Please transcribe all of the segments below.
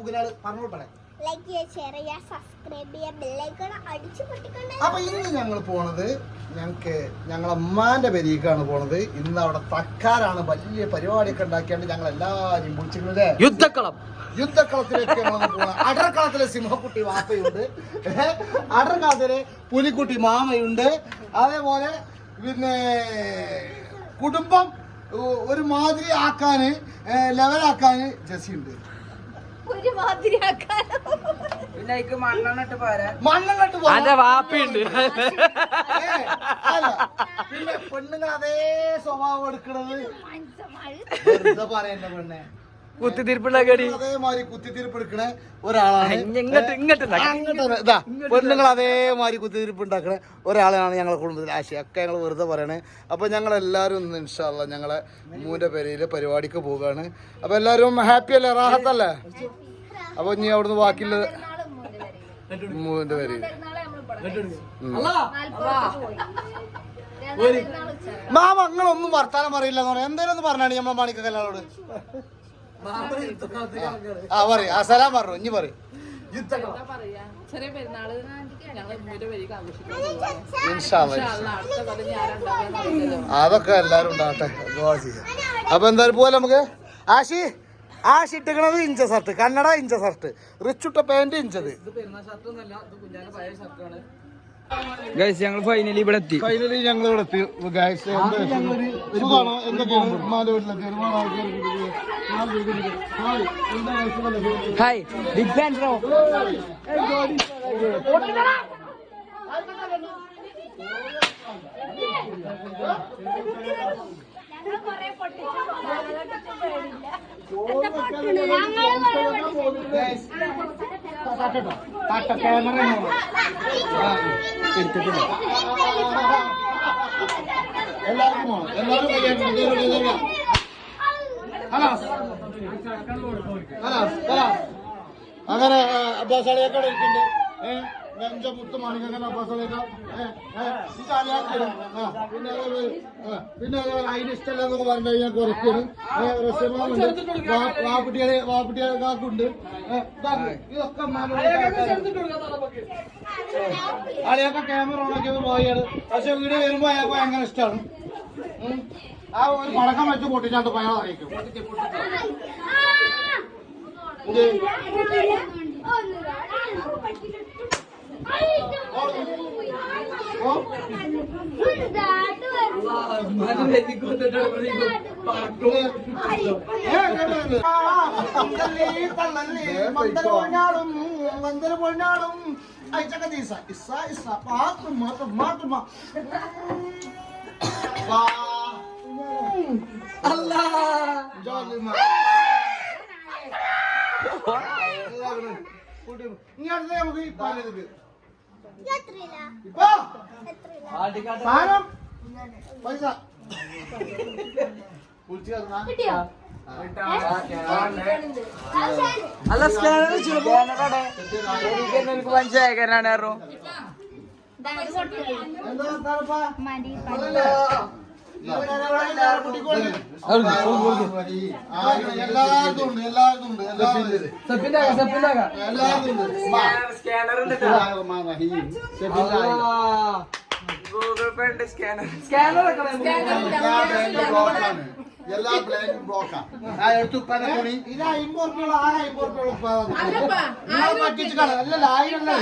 ബുഗിനാൾ പറഞ്ഞോട്ടെ ലൈക്ക് ചെയ്യുക ഷെയർ ചെയ്യുക സബ്സ്ക്രൈബ് ചെയ്യുക ബെല്ലൈക്കൺ അടിച്ചു പൊട്ടിക്കൊണ്ട്. അപ്പൊ ഇന്ന് ഞങ്ങൾ പോണത് ഞങ്ങക്ക് ഞങ്ങളെ അമ്മാന്റെ പെരീക്കാണ് പോണത്. ഇന്ന് അവിടെ തക്കാരാണ് വലിയ പരിപാടിയൊക്കെ ഉണ്ടാക്കിയാണ്ട് ഞങ്ങൾ എല്ലാരും വിളിച്ചിരുന്നത് യുദ്ധക്കളം. യുദ്ധക്കളത്തിലേക്ക് ഞങ്ങൾ പോകണം അടർക്കളത്തിലെ സിംഹക്കുട്ടി വാപ്പയുണ്ട്? അടർക്കളത്തിലെ പുലിക്കുട്ടി മാമയുണ്ട്. അതേപോലെ പിന്നെ കുടുംബം ഒരു മാതിരി ആക്കാന് ലെവലാക്കാന് ജെസ്സിയുണ്ട്. ഒരു മാതിരി വാപ്പിണ്ട് പിന്നെ പെണ്ണുങ്ങൾ അതേ സ്വഭാവം എടുക്കണത്. പറയണ്ട പെണ്ണെ. കുത്തിത്തിരിപ്പുണ്ടാക്കി അതേമാതിരി കുത്തിത്തിരിപ്പ് എടുക്കണ ഒരാളാണ് ഇങ്ങോട്ട് ഇങ്ങോട്ട് ഉണ്ടാക്കി. ഇതാ പെണ്ണുങ്ങൾ അതേമാതിരി കുത്തിത്തിരിപ്പ് ഉണ്ടാക്കണ ഒരാളാണ് ഞങ്ങളെ കുടുംബത്തിൽ ആശയ ഒക്കെ ഞങ്ങൾ വെറുതെ പറയണേ. അപ്പൊ ഞങ്ങൾ എല്ലാരും ഇന്ന് ഇൻഷാല്ല ഞങ്ങളെ മൂന്റെ പേരയിൽ പരിപാടിക്ക് പോവുകയാണ് അപ്പൊ എല്ലാരും ഹാപ്പി അല്ലേ? റാഹത്തല്ലേ? അപ്പൊ ഇനി അവിടുന്ന് ബാക്കിയുള്ളത് മൂന്റെ പേര്. മാമ നിങ്ങളൊന്നും വർത്താനം പറയില്ല എന്ന് പറയാം എന്തേലും ഒന്ന് പറഞ്ഞാണ് നമ്മളെ മാണിക്ക കല്ലാളോട് ആ. പറയും. അസലാം സലാം പറഞ്ഞു. ഇനി പറയും. ചെറിയ പെരുന്നാൾ അതൊക്കെ എല്ലാരും ഉണ്ടാകട്ടെ അപ്പൊ എന്തായാലും പോലെ നമുക്ക്? ആശി ആശി ഇട്ടിക്കണത് ഇഞ്ച ഷർട്ട്. കന്നഡ ഇഞ്ച ഷർട്ട്. റിച്ചുട്ട പാന്റ് ഇഞ്ചത്. ഗൈസ് ഞങ്ങൾ ഫൈനലി ഇവിടെ എത്തി ഫൈനലി ഞങ്ങൾ ഇവിടെ എത്തി ഗൈസ് സുഖമാണോ എന്തൊക്കെയാണ് വീട്ടിലെത്തി ഒരുപാട് ആൾക്കാർ ഹായ് ബിഗ് ഫാൻ ബ്രോ ഞങ്ങൾ എല്ലാവർക്കും എല്ലാവരും. അങ്ങനെ അബ്ബാസ് അളിയൊക്കെ ഇരിക്കുന്നുണ്ട് ഏഹ് വെഞ്ച മുത്ത് മാണിക്കങ്ങനെ അബ്ബാസ് അളിയൊക്കെ ഏഹ് ഏഹ് ഈ ചാലിയാക്കിടും ആ പിന്നെ പിന്നെ അതേപോലെ അതിന് ഇഷ്ടമല്ല എന്നൊക്കെ പറഞ്ഞു കഴിഞ്ഞാൽ കുറയ്ക്കണം റസമാനുണ്ട് വാപ്പിട്ടികളെ വാപ്പിട്ടികളെ കാക്കുണ്ട് ഇതാക്ക്. അളിയൊക്കെ ക്യാമറ ഓണാക്കിയത് പോയാണ് പക്ഷെ വീട് വരുമ്പോ അയാൾക്ക് ഭയങ്കര ഇഷ്ടമാണ് ആ ഒരു പടക്കം വെച്ച് പൊട്ടിച്ചാണ്ട് പയാൾ അറിയിക്കും ഓ വന്തൽ പൊന്നാടും അയച്ചക്ക ദീസ ഇസ ഇസ പാത്തു മാത്തു മാത്തു മാ വാ അല്ലാ ജോലി മാ ഇനി അടുത്ത നമുക്ക് ഈ പാലത് ഇപ്പൊ? സാധനം പൈസ? അല്ല സ്കാനർ എനിക്ക് മനസ്സിലാക്കാനാണ് ആരോ. എന്താ എല്ലാവർക്കും ഉണ്ട് എല്ലാവർക്കും ഉണ്ട് എല്ലാവർക്കും ഉണ്ട്. ഉണ്ട്. മാ. ഗൂഗിൾ പേ ഉണ്ട് സ്കാനർ എല്ലാ ബ്ലാങ്കും ഇത് ആ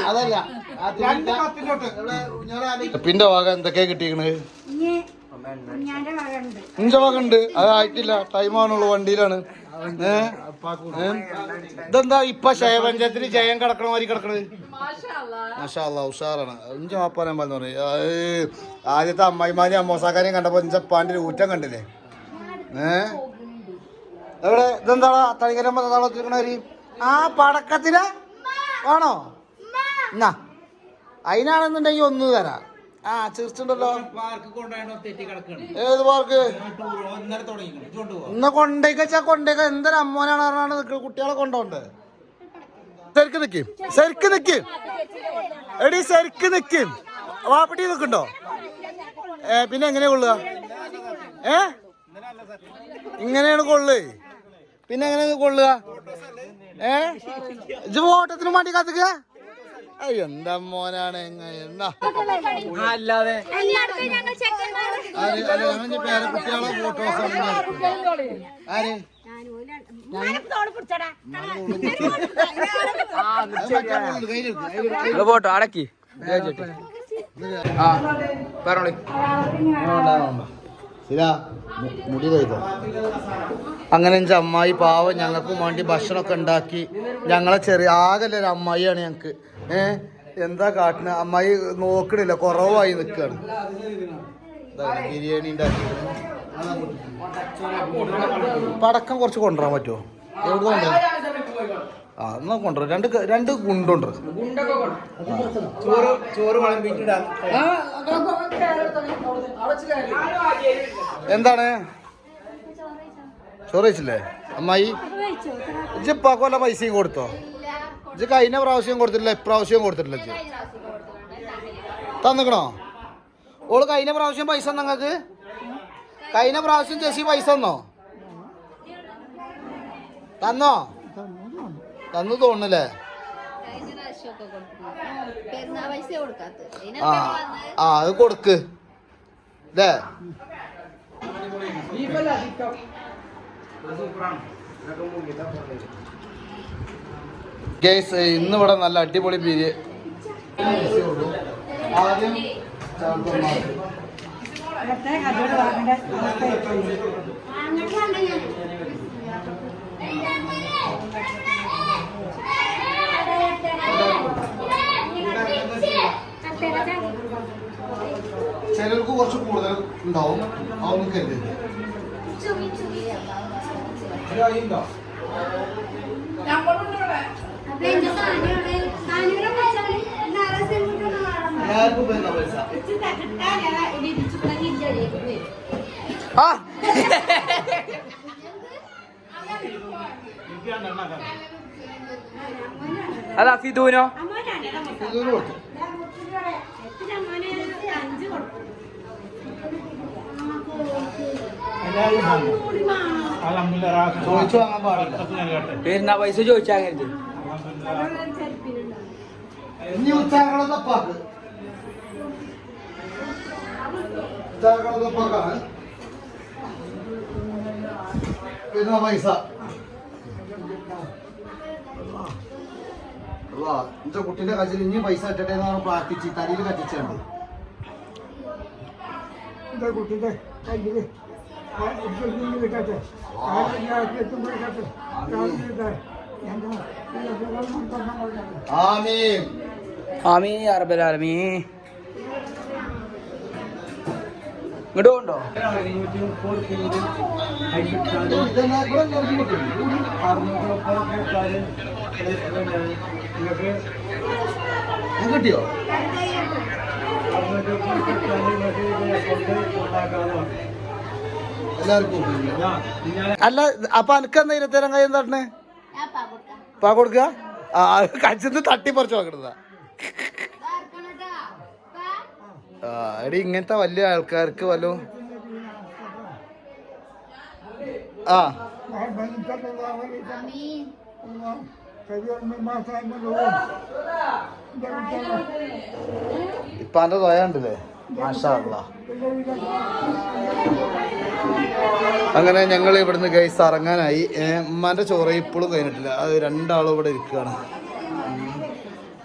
അതല്ല രണ്ട് പത്തിലോട്ട് പിന്നെ വക എന്തൊക്കെയാ കിട്ടിക്കണത് ഇഞ്ച വകണ്ട് അത് ആയിട്ടില്ല. ടൈം ആണുള്ളൂ വണ്ടിയിലാണ്? ഇതെന്താ ഇപ്പൊ ശയപഞ്ചത്തിന് ജയം കിടക്കണ മാതിരി കിടക്കണത്? മാഷാ അല്ലാ. ഉഷാറാണ്. ഇഞ്ച വാപ്പാനെ പറഞ്ഞു പറയും ആദ്യത്തെ അമ്മായിമാരി അമ്മോസാക്കാരെയും കണ്ടപ്പോ ഇഞ്ചപ്പാന്റെ ഊറ്റം കണ്ടില്ലേ? ഏ? എവിടെ? ഇതെന്താടാ തളികരമ്പ തളത്തിരിക്കണവര് ആ പടക്കത്തിന് ആണോ? എന്നാ അതിനാണെന്നുണ്ടെങ്കിൽ ഒന്ന് തരാം. ആ ചിരിച്ചിണ്ടല്ലോ ഏത് പാർക്ക് ഇന്ന് കൊണ്ടേക്ക് കൊണ്ടേക്ക. എന്തൊരു അമ്മോനാണ് പറഞ്ഞാണ് കുട്ടികളെ കൊണ്ടോണ്ട്. ശരിക്ക് നിക്ക്. ശരിക്ക് നിക്ക്. എടി ശരിക്ക് നിക്ക്. വാപ്പിട്ടി നിക്കണ്ടോ? ഏ പിന്നെ എങ്ങനെയാ കൊള്ളുക? ഏ? ഇങ്ങനെയാണ് കൊള്ളു. പിന്നെ എങ്ങനെയാണ് കൊള്ളുക? ഏ? ഇജ് ഓട്ടത്തിന് വേണ്ടി കാത്തുക എന്താ മോനാണ് എന്നാ? അല്ലാതെ. പേരക്കുട്ടികളെ ഫോട്ടോസ് ആര് ഫോട്ടോ അടക്കി. ആ പറഞ്ഞോളി. മുടി അങ്ങനെ അമ്മായി പാവം ഞങ്ങൾക്കും വേണ്ടി ഭക്ഷണമൊക്കെ ഉണ്ടാക്കി. ഞങ്ങളെ ചെറിയ ആകെ ഒരു അമ്മായിയാണ് ഞങ്ങക്ക്. ഏ? എന്താ കാട്ടിന് അമ്മായി നോക്കണില്ല കുറവായി നിക്കാണ്. ബിരിയാണി പടക്കം കുറച്ച് കൊണ്ടുവരാൻ പറ്റുമോ? എവിടെ കൊണ്ടുവരാം ആ എന്നാ കൊണ്ടുവരാം. രണ്ട് രണ്ട് ഗുണ്ടുണ്ട്. എന്താണ്? ചോറ് വെച്ചില്ലേ അമ്മായി? ഇജ്ജിപ്പാക്കോല്ല പൈസയും കൊടുത്തോ? ഇജ്ജ് കഴിഞ്ഞ പ്രാവശ്യം കൊടുത്തിട്ടില്ല ഇപ്രാവശ്യം കൊടുത്തിട്ടില്ല തന്നിക്കണോ? ഓൾ കഴിഞ്ഞ പ്രാവശ്യം പൈസ നിങ്ങൾക്ക് കഴിഞ്ഞ പ്രാവശ്യം ചേച്ചി പൈസ തന്നോ? തന്നോ? തന്നു തോന്നല്ലേ ആ ആ അത് കൊടുക്ക്. അല്ലേ ഗേസ് ഇന്ന് ഇവിടെ നല്ല അടിപൊളി പീര് ആദ്യം ചിലർക്ക് കുറച്ച് കൂടുതൽ ഉണ്ടാവും. അതൊന്നും കരുതരുത്. എല്ലാവർക്കും വരുന്ന പൈസ. അല്ല ഫിദൂനോ. ഇതൊരു കൊടുത്തു. പെരുന്നാ പൈസ ചോദിച്ചാൽ കരുത് ഇനി ഉച്ചാകളൊക്കെ തപ്പാക്ക് ഉച്ചാകളൊക്കെ തപ്പാക്കാണ് പിന്നെ പൈസ എന്റെ കുട്ടിന്റെ കയ്യിൽ ഇനി പൈസ ഇട്ടട്ടെ എന്നാണ് പ്രാർത്ഥിച്ച് തലയിൽ കത്തിച്ചുണ്ട് കുട്ടിയുടെ കയ്യില് കിട്ടട്ടെ ആമീൻ ആമീ അറബലാലമീ ഇങ്ങോട്ട് കൊണ്ടോ ഇതെന്നാ ഇവിടെ എല്ലാവർക്കും കിട്ടും. ഇത് കിട്ടിയോ എല്ലാവർക്കും അല്ല അപ്പൊ അനക്ക് എന്താ ഇരുപത്തേരം കൈ എന്താ പാ കൊടുക്ക. ആ കച്ചിന്ന് തട്ടി പറിച്ചു നോക്കണതാ. എടി ഇങ്ങനത്തെ വലിയ ആൾക്കാർക്ക് വല്ലോ ആ. ഇപ്പാന്റെ തൊയുണ്ടല്ലേ മാഷാ അല്ലാ. അങ്ങനെ ഞങ്ങൾ ഇവിടുന്ന് ഗൈസ് ഇറങ്ങാനായി. ഉമ്മാന്റെ ചോറ് ഇപ്പോഴും കഴിഞ്ഞിട്ടില്ല. അത് രണ്ടാളും ഇവിടെ ഇരിക്കുകയാണ്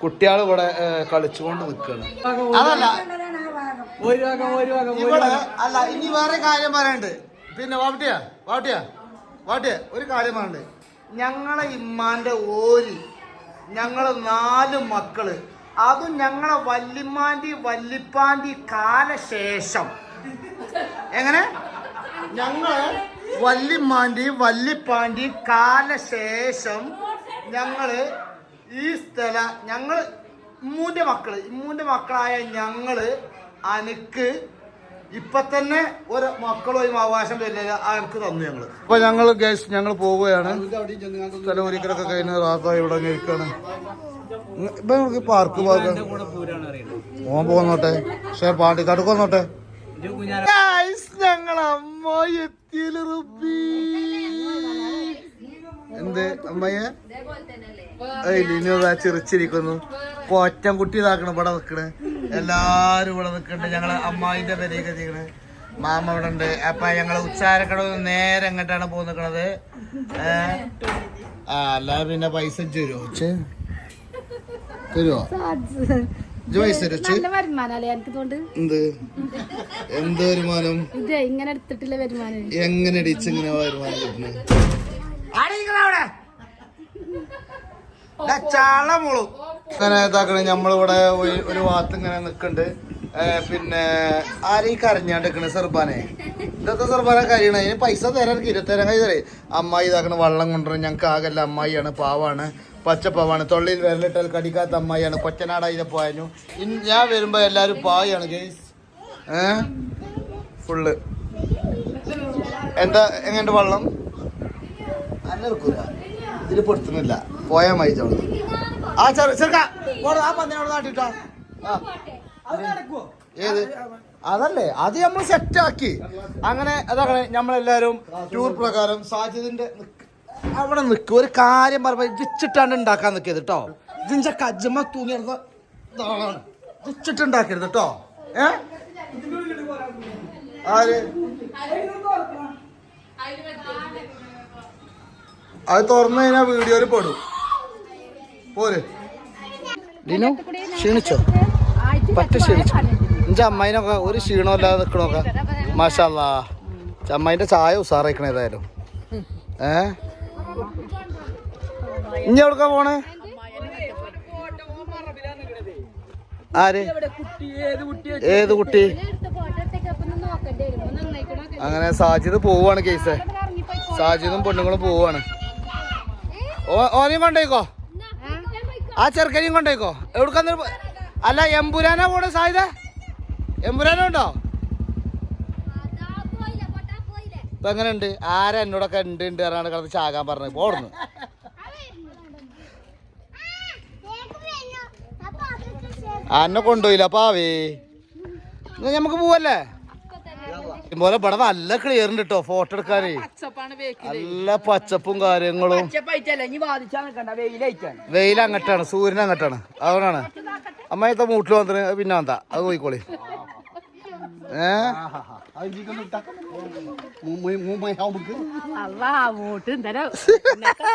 കുട്ടികൾ ഇവിടെ കളിച്ചുകൊണ്ട് നിൽക്കുകയാണ് അതല്ല ഇവിടെ അല്ല ഇനി വേറെ കാര്യം പറയാനുണ്ട് പിന്നെ വാട്ടിയാ വാട്ടിയാ വാട്ടിയാ ഒരു കാര്യം പറയാനുണ്ട് ഞങ്ങളെ ഇമ്മാന്റെ ഓരി ഞങ്ങളെ നാല് മക്കൾ അതും ഞങ്ങളെ വല്യമ്മാന്റെ വല്ലിപ്പാന്റെ കാലശേഷം. എങ്ങനെ? ഞങ്ങൾ വല്യമ്മാന്റെ വല്ലിപ്പാന്റെ കാലശേഷം ഞങ്ങൾ ഈ സ്ഥല ഞങ്ങൾ ഇമ്മൂന്റെ മക്കൾ ഇമ്മൂന്റെ മക്കളായ ഞങ്ങൾ അനക്ക് ഇപ്പൊ തന്നെ ഒരു മക്കളും അവകാശം വരില്ല അവർക്ക് തന്നു ഞങ്ങൾ. അപ്പൊ ഞങ്ങൾ ഗൈസ് ഞങ്ങൾ പോവുകയാണ്. സ്ഥലം ഒരിക്കലൊക്കെ കഴിഞ്ഞ റാസായി ഇവിടെ ഇരിക്കുകയാണ് ഇപ്പൊ നമുക്ക് പാർക്ക് പാർക്ക് ഓൻ പോന്നോട്ടെ പക്ഷെ പാണ്ടിക്കാട് കൊന്നോട്ടെ ഞങ്ങൾ അമ്മ എന്ത് അമ്മയെ? ഇനി ചിരിച്ചിരിക്കുന്നു. കോറ്റം കുട്ടി ഇതാക്കണം ഇവിടെ നിക്കണ്. എല്ലാരും ഇവിടെ നിൽക്കുന്നുണ്ട്. ഞങ്ങൾ അമ്മായിന്റെ പെരയൊക്കെ ചെയ്യണ്. മാമ ഇവിടെ ഉണ്ട്. അപ്പൊ ഞങ്ങൾ ഉച്ചാരക്കടവ് നേരെ എങ്ങോട്ടാണ് പോകുന്ന നിൽക്കണത്. ആ അല്ല പിന്നെ പൈസ തരുമോ ഉച്ച? തരുമോ എന്ത്? എന്ത് വരുമാനം? ഇങ്ങനെ എടുത്തിട്ടില്ല വരുമാനം. എങ്ങനെ ഇടിച്ച് ഇങ്ങനെ വരുമാനം കിട്ടുന്നത്? അങ്ങനെ ഇതാക്കണ നമ്മളിവിടെ ഒരു- ഭാഗത്ത് ഇങ്ങനെ നിക്കണ്ട്. പിന്നെ ആരെയും കരഞ്ഞാണ്ട് സെർബാനെ? ഇതൊക്കെ സെർബാനെ കരയണ? അതിന് പൈസ തരാൻ ഇരുപത്തരാൻ കൈ തരേ അമ്മായി ഇതാക്കണ വള്ളം കൊണ്ടുവരും ഞങ്ങൾക്ക് ആകല്ല അമ്മായിയാണ് പാവാണ് പച്ചപ്പാവാണ്. തൊള്ളിയിൽ വിരലിട്ടാൽ കടിക്കാത്ത അമ്മായിയാണ് കൊച്ചനാടായി പോയാലും ഞാൻ വരുമ്പോ എല്ലാരും പാവയാണ് ഗേസ് ഏ? ഫുള്ള്. എന്താ എങ്ങനെ വള്ളം? അല്ല എടുക്കൂല ഇതിൽ പെടുത്തുന്നില്ല പോയാ മതി ചോളൂ ആ ചെറു ചെറുക്ക ആ പന്നിനോട് നാട്ടിട്ടാ ആ. ഏത്? അതല്ലേ അത് നമ്മൾ സെറ്റ് ആക്കി. അങ്ങനെ അതാണ് നമ്മളെല്ലാരും ടൂർ പ്രകാരം സാജിദിന്റെ അവിടെ നിൽക്കും ഒരു കാര്യം പറഞ്ഞ വിച്ചിട്ടാണ് ഉണ്ടാക്കാൻ നിൽക്കിയത് കേട്ടോ ഇതിന്റെ കജ്മ തൂങ്ങി ഇതാണ് ജിച്ചിട്ട് ഉണ്ടാക്കരുത് കേട്ടോ ഏ? ആര്? അത് തുറന്നു കഴിഞ്ഞാൽ വീഡിയോയിൽ പെടും. പോര്. ലിനു ക്ഷീണിച്ചോ? പറ്റ ക്ഷീണിച്ചു? എന്റെ അമ്മായിനൊക്കെ ഒരു ക്ഷീണമില്ലാതെ മാഷാ മാഷല്ലാ. അമ്മായിന്റെ ചായ ഉസാറായിക്കണ ഏതായാലും. ഏ? ഇനി എവിടക്കാ പോണേ? ആര്? ഏത് കുട്ടി? അങ്ങനെ സാജിദ് പോവാണ് കേസ്. സാജിദും പെണ്ണുങ്ങളും പോവാണ് ഓനെയും കൊണ്ടേക്കോ ആ ചെറുക്കനെയും കൊണ്ടേക്കോ എവിടുക്കാന്ന് അല്ല എമ്പുരാനാ പോണ സാധ്യത? എമ്പുരാനുണ്ടോ ഉണ്ടോ? ഇപ്പൊ എങ്ങനെയുണ്ട്? ആരാ എന്നോടൊക്കെ ഉണ്ട് ഉണ്ട് പറഞ്ഞാണ് കിടന്ന് ചാകാൻ പറഞ്ഞത്? പോടുന്നു അന്നെ കൊണ്ടുപോയില്ല പാവേ. എന്നാ നമുക്ക് പോവല്ലേ? ഇതുപോലെ ഇവിടെ നല്ല ക്ലിയർ ഉണ്ട് കേട്ടോ ഫോട്ടോ എടുക്കാനേ. നല്ല പച്ചപ്പും കാര്യങ്ങളും. വെയിൽ അങ്ങട്ടാണ് സൂര്യൻ അങ്ങട്ടാണ്. അതുകൊണ്ടാണ്. അമ്മയത്തെ മൂട്ടിൽ വന്നിട്ട് പിന്നെ വന്നാ അത് പോയിക്കോളി. ഏഹ്